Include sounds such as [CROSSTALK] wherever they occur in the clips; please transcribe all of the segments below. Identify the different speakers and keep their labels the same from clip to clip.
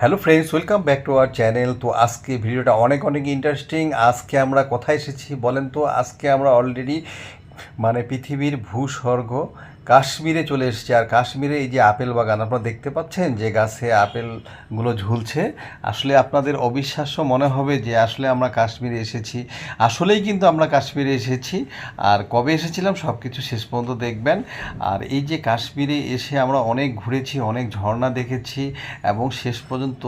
Speaker 1: Hello friends welcome back to our channel তো আজকে ভিডিওটা অনেক অনেক ইন্টারেস্টিং আজকে আমরা কোথায় এসেছি বলেন তো? আজকে আমরা অলরেডি মানে পৃথিবীর ভূস্বর্গ। কাশ্মীরে চলে এসেছি। আর কাশ্মীরে এই যে আপেল বাগান, আপনারা দেখতে পাচ্ছেন যে গাছে আপেলগুলো ঝুলছে। আসলে আপনাদের অবিশ্বাস্য মনে হবে যে আসলে আমরা কাশ্মীরে এসেছি। আসলেই কিন্তু আমরা কাশ্মীরে এসেছি। আর কবে এসেছিলাম সব কিছু শেষ পর্যন্ত দেখবেন। আর এই যে কাশ্মীরে এসে আমরা অনেক ঘুরেছি, অনেক ঝর্ণা দেখেছি এবং শেষ পর্যন্ত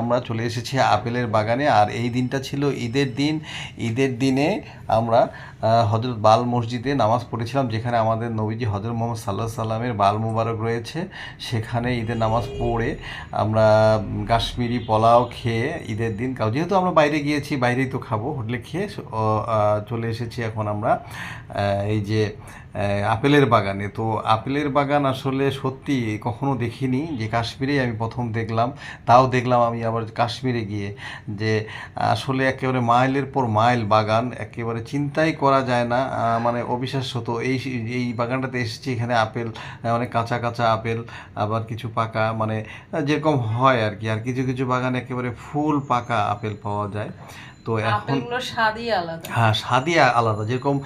Speaker 1: আমরা চলে এসেছি আপেলের বাগানে। আর এই দিনটা ছিল ঈদের দিন। ঈদের দিনে আমরা হজরত বাল মসজিদে নামাজ পড়েছিলাম, যেখানে আমাদের নবীজি হজরত মোহাম্মদ সাল্লাহ সাল্লামের বাল মুবারক রয়েছে। সেখানে ঈদের নামাজ পড়ে আমরা কাশ্মীরি পোলাও খেয়ে ঈদের দিন যেহেতু আমরা বাইরে গিয়েছি, বাইরেই তো খাব, হোটেলে খেয়ে চলে এসেছি এখন আমরা এই যে আপেলের বাগানে। তো আপেলের বাগান আসলে সত্যি কখনো দেখিনি যে কাশ্মীরেই আমি প্রথম দেখলাম। তাও দেখলাম আমি আবার কাশ্মীরে গিয়ে যে আসলে একেবারে মাইলের পর মাইল বাগান, একেবারে চিন্তাই করা যায় না মানে অবিশ্বাস্য। তো এই এই বাগানটাতে এসেছি এখানে আপেল অনেক কাঁচা কাঁচা আপেল, আবার কিছু পাকা মানে যেরকম হয় আর কি। আর কিছু কিছু বাগানে একেবারে ফুল পাকা আপেল পাওয়া যায়। তো এখন
Speaker 2: আপেলগুলোর স্বাদই আলাদা।
Speaker 1: হ্যাঁ স্বাদই আলাদা। যেরকম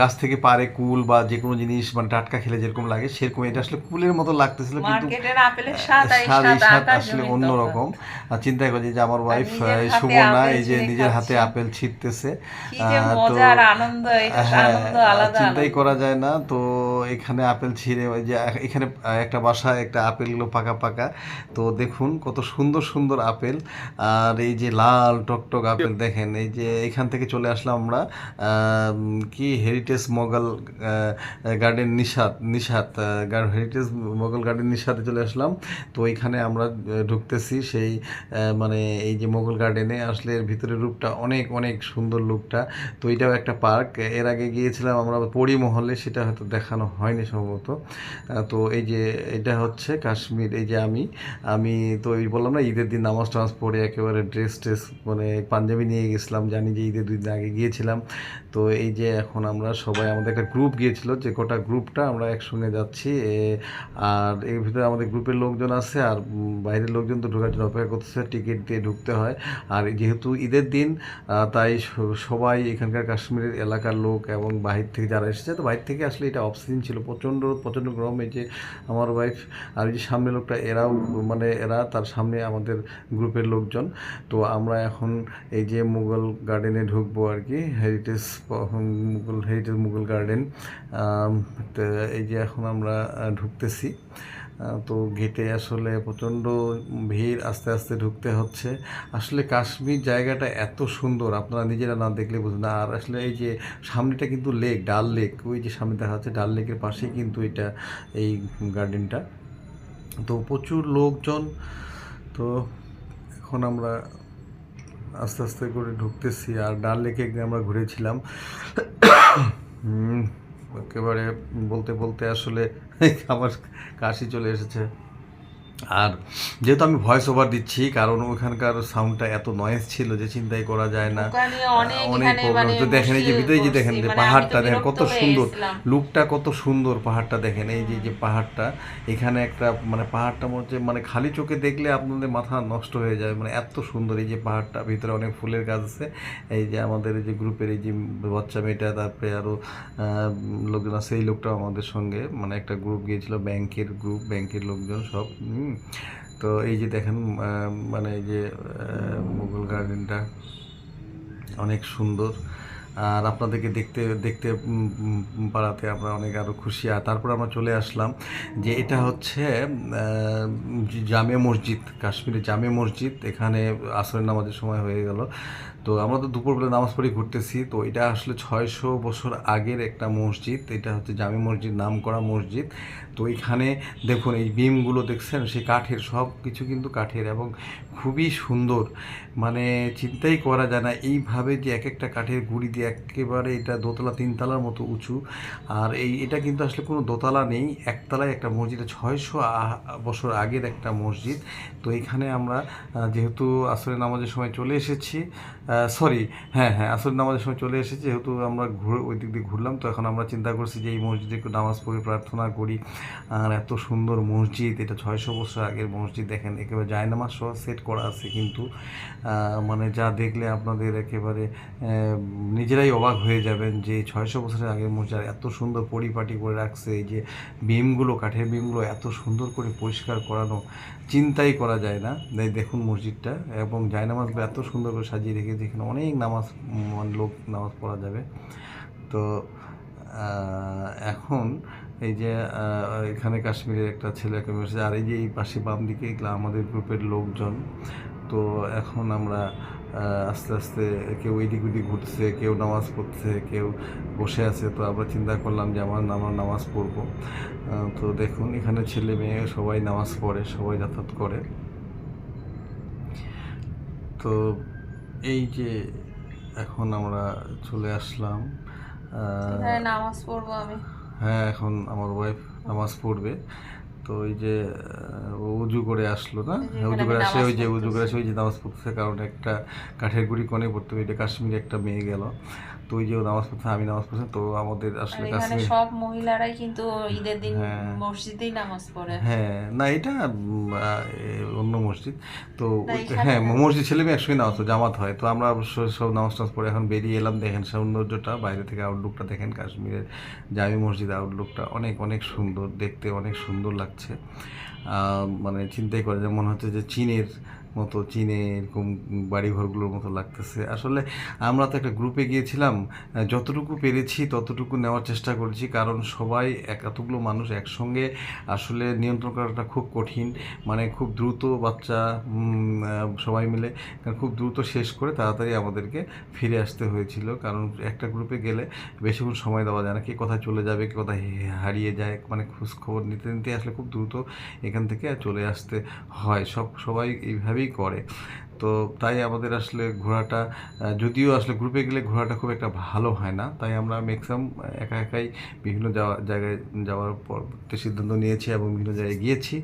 Speaker 1: গাছ থেকে পারে কুল বা যে কোনো জিনিস মানে টাটকা খেলে যেরকম লাগে সেরকম এটা আসলে কুলের মতো লাগতেছিল কিন্তু
Speaker 2: স্বাদ এই
Speaker 1: স্বাদ আসলে অন্যরকম। আর চিন্তা করি যে আমার ওয়াইফ সুবর্ণা এই যে নিজের হাতে আপেল ছিটতেছে
Speaker 2: কি যে
Speaker 1: আহ, তো
Speaker 2: মজা আর আনন্দ এটা
Speaker 1: হ্যাঁ চিন্তাই করা যায় না। তো এখানে আপেল ছিঁড়ে ওই যে এখানে একটা বাসা একটা আপেলগুলো পাকা পাকা। তো দেখুন কত সুন্দর সুন্দর আপেল। আর এই যে লাল টকটক আপেল দেখেন এই যে এখান থেকে চলে আসলাম আমরা কি heritage Mughal garden Nishat Nishat heritage Mughal garden নিশাতে চলে আসলাম। তো এখানে আমরা ঢুকতেছি সেই মানে এই যে মোগল গার্ডেনে আসলে এর ভিতরের রূপটা অনেক অনেক সুন্দর লুকটা তো এটাও একটা পার্ক। এর আগে গিয়েছিলাম আমরা পরিমহলে সেটা হয়তো দেখানো হয়নি সম্ভবত। তো এই যে এটা হচ্ছে কাশ্মীর, এই যে আমি। আমি তো এই বললাম না, ঈদের দিন নামাজ টামাজ পড়ে একেবারে ড্রেস ট্রেস মানে পাঞ্জাবি নিয়ে গেছিলাম, জানি যে ঈদের দুই দিন আগে গিয়েছিলাম। তো এই যে এখন আমরা সবাই আমাদের একটা গ্রুপ গিয়েছিল, যে কটা গ্রুপটা আমরা একসঙ্গে যাচ্ছি। আর এর ভিতরে আমাদের গ্রুপের লোকজন আছে, আর বাইরের লোকজন তো ঢোকার জন্য অপেক্ষা করতেছে টিকিট দিয়ে ঢুকতে হয়। আর যেহেতু ঈদের দিন তাই সবাই এখানকার কাশ্মীরের এলাকার লোক এবং বাহির থেকে যারা এসেছে, তো বাইরে থেকে আসলে এটা অফ সিজন ছিল। প্রচণ্ড প্রচণ্ড গরম। এই যে আমার ওয়াইফ আর এই যে সামনে লোকটা, এরাও মানে এরা তার সামনে আমাদের গ্রুপের লোকজন। তো আমরা এখন এই যে মুঘল গার্ডেনে ঢুকবো আর কি heritage Mughal heritage Mughal garden. এই যে এখন আমরা ঢুকতেছি। তো গেটে আসলে প্রচণ্ড ভিড়, আস্তে আস্তে ঢুকতে হচ্ছে। আসলে কাশ্মীর জায়গাটা এত সুন্দর, আপনারা নিজেরা না দেখলে বুঝবেন না। আর আসলে এই যে সামনেটা কিন্তু লেক ডাল লেক ওই যে সামনে দেখা যাচ্ছে ডাল লেকের পাশেই কিন্তু এটা, এই গার্ডেনটা। তো প্রচুর লোকজন, তো এখন আমরা আস্তে আস্তে করে ঢুকতেছি আর ডাল লেকে একদিন আমরা ঘুরেছিলাম। একেবারে বলতে বলতে আসলে আমার কাশি চলে এসেছে। আর যেহেতু আমি ভয়েস ওভার দিচ্ছি কারণ ওখানকার সাউন্ডটা এত নয়েজ ছিল যে চিন্তাই করা যায় না।
Speaker 2: অনেক
Speaker 1: প্রবলেম
Speaker 2: মানে
Speaker 1: তো দেখেন এই যে ভিতরে যে দেখেন যে
Speaker 2: মানে
Speaker 1: পাহাড়টা দেখেন কত সুন্দর। লুকটা কত সুন্দর পাহাড়টা দেখেন এই যে যে পাহাড়টা। এখানে একটা মানে পাহাড়টা মনে হচ্ছে মানে খালি চোখে দেখলে আপনাদের মাথা নষ্ট হয়ে যায়। মানে এত সুন্দর এই যে পাহাড়টা ভিতরে অনেক ফুলের গাছ আছে। এই যে আমাদের এই যে গ্রুপের এই যে বাচ্চা মেয়েটা তারপরে আরও লোকজন সেই এই লোকটাও আমাদের সঙ্গে। মানে একটা গ্রুপ গিয়েছিল ব্যাংকের গ্রুপ ব্যাংকের লোকজন সব। তো এই যে দেখেন মানে এই যে মুঘল গার্ডেনটা অনেক সুন্দর। আর আপনাদেরকে দেখতে দেখতে পাড়াতে আমরা অনেক আরও খুশি। আর তারপর আমরা চলে আসলাম যে এটা হচ্ছে জামে মসজিদ, কাশ্মীরের জামে মসজিদ। এখানে আসরের নামাজের সময় হয়ে গেল। তো আমরা তো দুপুরবেলা নামাজ পড়ে ঘুরতেছি। তো এটা আসলে ছয়শো বছর আগের একটা মসজিদ। এটা হচ্ছে জামে মসজিদ নাম করা মসজিদ। তো এখানে দেখুন, এই বিমগুলো দেখছেন সেই কাঠের, সব কিছু কিন্তু কাঠের এবং খুবই সুন্দর। মানে চিন্তাই করা যায় না, এইভাবে যে এক একটা কাঠের গুঁড়ি দিয়ে একেবারে এটা দোতলা তিনতলার মতো উঁচু। আর এই এটা কিন্তু আসলে কোনো দোতলা নেই একতলায় একটা মসজিদ ছয়শো বছর আগের একটা মসজিদ। তো এখানে আমরা যেহেতু আসলে নামাজের সময় চলে এসেছি সরি হ্যাঁ হ্যাঁ আসর নামাজের সময় চলে এসেছি যেহেতু আমরা ঘুরে ওই দিক দিয়ে ঘুরলাম তো এখন আমরা চিন্তা করছি যে এই মসজিদে একটু নামাজ পড়ে প্রার্থনা করি। আর এত সুন্দর মসজিদ এটা ছয়শো বছর আগের মসজিদ দেখেন একেবারে যায় নামাজ সহ সেট করা আছে কিন্তু। মানে যা দেখলে আপনাদের একেবারে আহ, নিজেরাই অবাক হয়ে যাবেন যে ছয়শো বছরের আগের মসজিদ এত সুন্দর পরিপাটি করে রাখছে, এই যে বিমগুলো, কাঠের বিমগুলো এত সুন্দর করে পরিষ্কার করানো চিন্তাই করা যায় না। দেখুন মসজিদটা এবং জায়নামাজগুলো এত সুন্দর করে সাজিয়ে রেখেছে, এখানে অনেক নামাজ মানে লোক নামাজ পড়া যাবে। তো এখন এই যে এখানে কাশ্মীরের একটা ছেলেকে মেসেজ আর এই যে এই পাশে বাম দিকে আমাদের গ্রুপের লোকজন। তো এখন আমরা আস্তে আস্তে কেউ এদিক ওদিক ঘুরছে কেউ নামাজ পড়ছে কেউ বসে আছে। তো আমরা চিন্তা করলাম যে আমার আমরা নামাজ পড়ব। তো দেখুন এখানে ছেলে মেয়ে সবাই নামাজ পড়ে সবাই যাতায়াত করে। তো এই যে এখন আমরা চলে আসলাম।
Speaker 2: নামাজ পড়ব আমি।
Speaker 1: হ্যাঁ এখন আমার ওয়াইফ নামাজ পড়বে। তো ওই যে উজু করে আসলো না? উজু করে
Speaker 2: আমি
Speaker 1: আসে ওই যে উজু করে আসে ওই যে নামাজ পড়তেছে কারণ একটা কাঠের গুড়ি কনে পড়তে এটা কাশ্মীরে একটা মেয়ে গেল। তো ওই যে ও নামাজ পড়ছে আমি নামাজ পড়ছি তো আমাদের আসলে
Speaker 2: এখানে
Speaker 1: কাশ্মীর
Speaker 2: সব মহিলারাই কিন্তু ঈদের দিন
Speaker 1: হ্যাঁ।
Speaker 2: মসজিদেই নামাজ পড়ে।
Speaker 1: হ্যাঁ না এটা অন্য মসজিদ। তো হ্যাঁ। মসজিদ ছেলে মেয়ে একসঙ্গে নামাজ জামাত হয়। তো আমরা অবশ্য সব নামাজ টামাজ পড়ে এখন বেরিয়ে এলাম দেখেন সৌন্দর্যটা বাইরে থেকে আউটলুকটা দেখেন কাশ্মীরের জামি মসজিদ আউটলুকটা অনেক অনেক সুন্দর দেখতে অনেক সুন্দর লাগছে। আহ, মানে চিন্তাই করে যে মনে হচ্ছে যে চীনের মতো চীনে এরকম বাড়িঘরগুলোর মতো লাগতেছে। আসলে আমরা তো একটা গ্রুপে গিয়েছিলাম যতটুকু পেরেছি ততটুকু নেওয়ার চেষ্টা করেছি, কারণ সবাই এতগুলো মানুষ একসঙ্গে আসলে নিয়ন্ত্রণ করাটা খুব কঠিন। মানে খুব দ্রুত বাচ্চা সবাই মিলে খুব দ্রুত শেষ করে তাড়াতাড়ি আমাদেরকে ফিরে আসতে হয়েছিল। কারণ একটা গ্রুপে গেলে বেশিক্ষণ সময় দেওয়া যায় না, কে কোথায় চলে যাবে, কে কোথায় হারিয়ে যায় মানে খোঁজ খবর নিতে নিতে আসলে খুব দ্রুত এখান থেকে চলে আসতে হয়। সব সবাই করে। তো তাই আমাদের আসলে ঘোরাটা যদিও আসলে গ্রুপে গেলে ঘোরাটা খুব একটা ভালো হয় না, তাই আমরা ম্যাক্সিমাম একা একাই বিভিন্ন যাওয়া, জায়গায় যাওয়ার পর সিদ্ধান্ত নিয়েছি এবং বিভিন্ন জায়গায় গিয়েছি।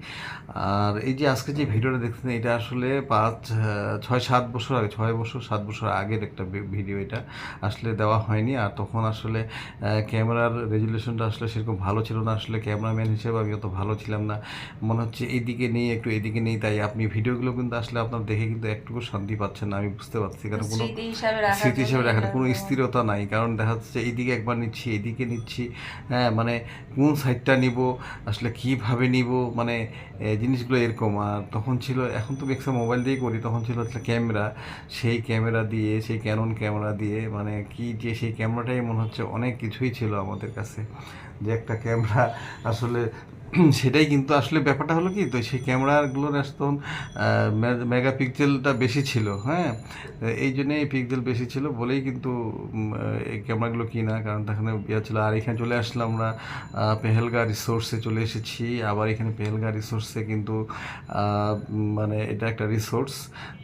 Speaker 1: আর এই যে আজকে যে ভিডিওটা দেখছেন, এটা আসলে পাঁচ ছয়, সাত বছর আগে, ছয় বছর, সাত বছর আগের একটা ভিডিও এটা আসলে দেওয়া হয়নি। আর তখন আসলে ক্যামেরার রেজুলেশনটা আসলে সেরকম ভালো ছিল না, আসলে ক্যামেরাম্যান হিসেবে আমি অত ভালো ছিলাম না। মনে হচ্ছে এইদিকে নেই, একটু এদিকে নেই, তাই আপনি ভিডিওগুলো কিন্তু আসলে আপনার দেখে কিন্তু একটুকু শান্তি পাচ্ছেন না আমি বুঝতে পারছি। কারণ কোনো
Speaker 2: স্মৃতি হিসাবে রাখার
Speaker 1: কোনো স্থিরতা নাই। কারণ দেখা যাচ্ছে এইদিকে একবার নিচ্ছি এদিকে নিচ্ছি হ্যাঁ মানে কোন সাইডটা নিব আসলে কীভাবে নিব মানে জিনিসগুলো এরকম। আর তখন ছিল এখন তো ম্যাক্সিমাম মোবাইল দিয়েই করি তখন ছিল হচ্ছে ক্যামেরা সেই ক্যামেরা দিয়ে সেই ক্যানন ক্যামেরা দিয়ে মানে কি যে সেই ক্যামেরাটাই মনে হচ্ছে অনেক কিছুই ছিল আমাদের কাছে। যে একটা ক্যামেরা আসলে সেটাই কিন্তু আসলে ব্যাপারটা হলো কি, তো সেই ক্যামেরাগুলোর তখন মেগা পিক্সেলটা বেশি ছিল হ্যাঁ? এই জন্যে এই পিক্সেল বেশি ছিল বলেই কিন্তু এই ক্যামেরাগুলো কিনা, কারণ তখন ইয়ে ছিল, আর এখানে চলে আসলাম আমরা পেহেলগা রিসোর্সে চলে এসেছি, আবার এখানে পেহেলগা রিসোর্সে কিন্তু মানে এটা একটা রিসোর্স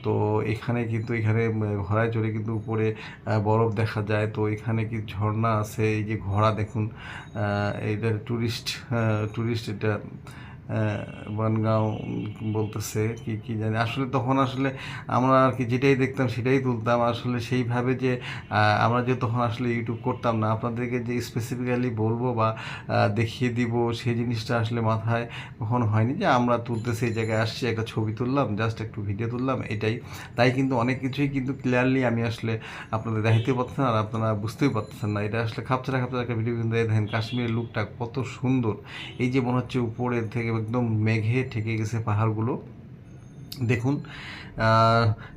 Speaker 1: তো এখানে কিন্তু, এখানে ঘোড়ায় চড়ে কিন্তু উপরে বরফ দেখা যায়, তো এখানে কি ঝর্ণা আছে, এই যে ঘোড়া দেখুন আহ, ট্যুরিস্ট টুরিস্ট এটা বনগাঁও বলতেছে, কি কি জানি। আসলে তখন আসলে আমরা আর কি যেটাই দেখতাম সেটাই তুলতাম। আসলে সেইভাবে যে আমরা যে তখন আসলে ইউটিউব করতাম না, আপনাদেরকে যে স্পেসিফিক্যালি বলব বা দেখিয়ে দিব সেই জিনিসটা আসলে মাথায় কখনো হয়নি যে আমরা তুলতেছি এই জায়গায় আসছি, একটা ছবি তুললাম জাস্ট একটু ভিডিও তুললাম, এটাই। তাই কিন্তু অনেক কিছুই কিন্তু ক্লিয়ারলি আমি আসলে আপনাদের দেখাইতে পারতেছেন আর আপনারা বুঝতেই পারতেছেন না। এটা আসলে খাপছাড়া খাপছাড়া একটা ভিডিও কিন্তু দেখেন, কাশ্মীরের লুকটা কত সুন্দর। এই যে মনে হচ্ছে উপরের থেকে একদম মেঘে ঠেকে গেছে পাহাড়গুলো। দেখুন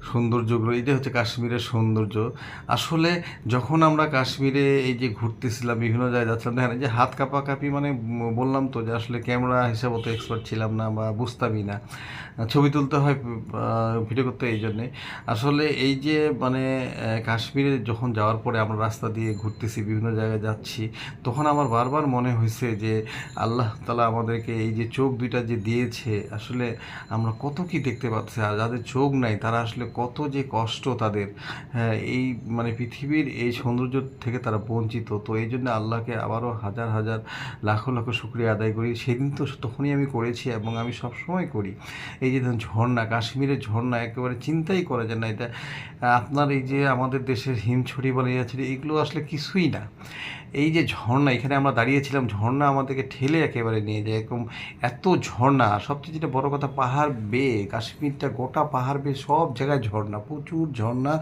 Speaker 1: সৌন্দর্যগুলো এটা হচ্ছে কাশ্মীরের সৌন্দর্য। আসলে যখন আমরা কাশ্মীরে এই যে ঘুরতেছিলাম, বিভিন্ন জায়গায় যাচ্ছিলাম, দেখেন যে হাত কাঁপাকাঁপি মানে বললাম তো যে আসলে ক্যামেরা হিসাবে অত এক্সপার্ট ছিলাম না বা বুঝতামই না। ছবি তুলতে হয় ভিডিও করতে এই জন্যে। আসলে এই যে মানে কাশ্মীরে যখন যাওয়ার পরে আমরা রাস্তা দিয়ে ঘুরতেছি, বিভিন্ন জায়গায় যাচ্ছি, তখন আমার বারবার মনে হয়েছে যে আল্লাহ তালা আমাদেরকে এই যে চোখ দুইটা যে দিয়েছে, আসলে আমরা কত কি দেখতে পারছে আর যাদের চোখ নাই, তারা আসলে কত যে কষ্ট তাদের। হ্যাঁ এই মানে পৃথিবীর এই সৌন্দর্য থেকে তারা বঞ্চিত। তো এই জন্য আল্লাহকে আবারও হাজার হাজার, লাখো লাখো শুক্রিয়া আদায় করি। সেদিন তো তখনই আমি করেছি এবং আমি সবসময় করি। এই যে ধরুন ঝর্ণা, কাশ্মীরের ঝর্ণা, একেবারে চিন্তাই করা যায় না। এটা আপনার এই যে আমাদের দেশের হিমছড়ি বলে যাচ্ছে, এগুলো আসলে কিছুই না। এই যে ঝর্ণা, এখানে আমরা দাঁড়িয়েছিলাম, ঝর্ণা আমাদেরকে ঠেলে একেবারে নিয়ে যায়। এরকম এত ঝর্ণা। সবচেয়ে যেটা বড় কথা, পাহাড় বেয়ে কাশ্মীরটা গোটা পাহাড় বেয়ে সব জায়গায় ঝর্ণা, প্রচুর ঝর্ণা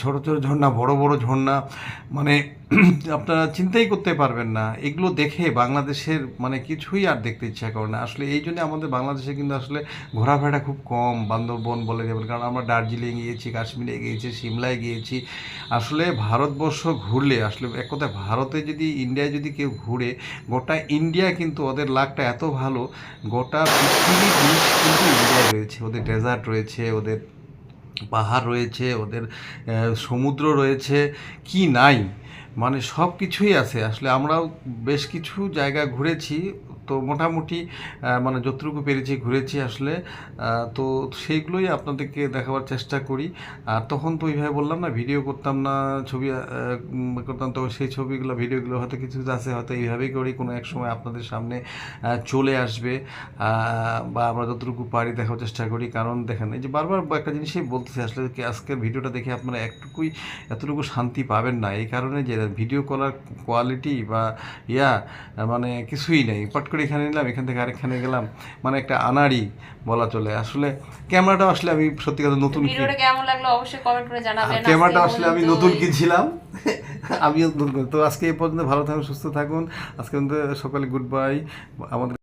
Speaker 1: ছোটো ছোট ছোট ঝর্ণা, বড় বড় ঝর্ণা মানে [CLEARS THROAT] আপনারা চিন্তাই করতে পারবেন না। এগুলো দেখে বাংলাদেশের মানে কিছুই আর দেখতে ইচ্ছা করে না। আসলে এই জন্য আমাদের বাংলাদেশে কিন্তু আসলে ঘোরাফেরা খুব কম, বান্দরবন বলে যাবেন কারণ আমরা দার্জিলিং গিয়েছি, কাশ্মীরে গিয়েছি, সিমলায় গিয়েছি। আসলে ভারতবর্ষ ঘুরলে, আসলে এক কথায় ভারতে যদি, ইন্ডিয়ায় যদি কেউ ঘুরে, গোটা ইন্ডিয়া কিন্তু ওদের লাকটা এত ভালো, গোটা পৃথিবীর জিনিস কিন্তু ইন্ডিয়ায় রয়েছে। ওদের ডেজার্ট রয়েছে, ওদের পাহাড় রয়েছে, ওদের সমুদ্র রয়েছে। কি নাই? মানে সব কিছুই আছে। আসলে আমরাও বেশ কিছু জায়গা ঘুরেছি। তো মোটামুটি মানে যতটুকু পেরেছি ঘুরেছি আসলে তো সেইগুলোই আপনাদেরকে দেখাবার চেষ্টা করি। আর তখন তো ওইভাবে বললাম না, ভিডিও করতাম না, ছবি করতাম, তো সেই ছবিগুলো, ভিডিওগুলো হয়তো কিছু আছে, হয়তো এইভাবেই করি, কোনো এক সময় আপনাদের সামনে চলে আসবে বা আমরা যতটুকু পারি দেখার চেষ্টা করি। কারণ দেখেন, এই যে বারবার একটা জিনিসই বলতেছি আসলে আজকের ভিডিওটা দেখে আপনারা একটুকুই, এতটুকু শান্তি পাবেন না। এই কারণে যে ভিডিও করার কোয়ালিটি বা ইয়া মানে কিছুই নেই। পট করে এখানে নিলাম এখান থেকে আরেকখানে গেলাম। মানে একটা আনাড়ি বলা চলে। আসলে ক্যামেরাটা আসলে আমি সত্যি কথা নতুন কি-
Speaker 2: ভিডিওটা কেমন লাগল অবশ্যই কমেন্ট করে জানাবেন।
Speaker 1: আর ক্যামেরাটা আসলে আমি নতুন কিনছিলাম। [LAUGHS] আমিও নতুন। তো আজকে এই পর্যন্ত ভালো থাকুন সুস্থ থাকুন। আজকে সকালে গুড বাই আমাদের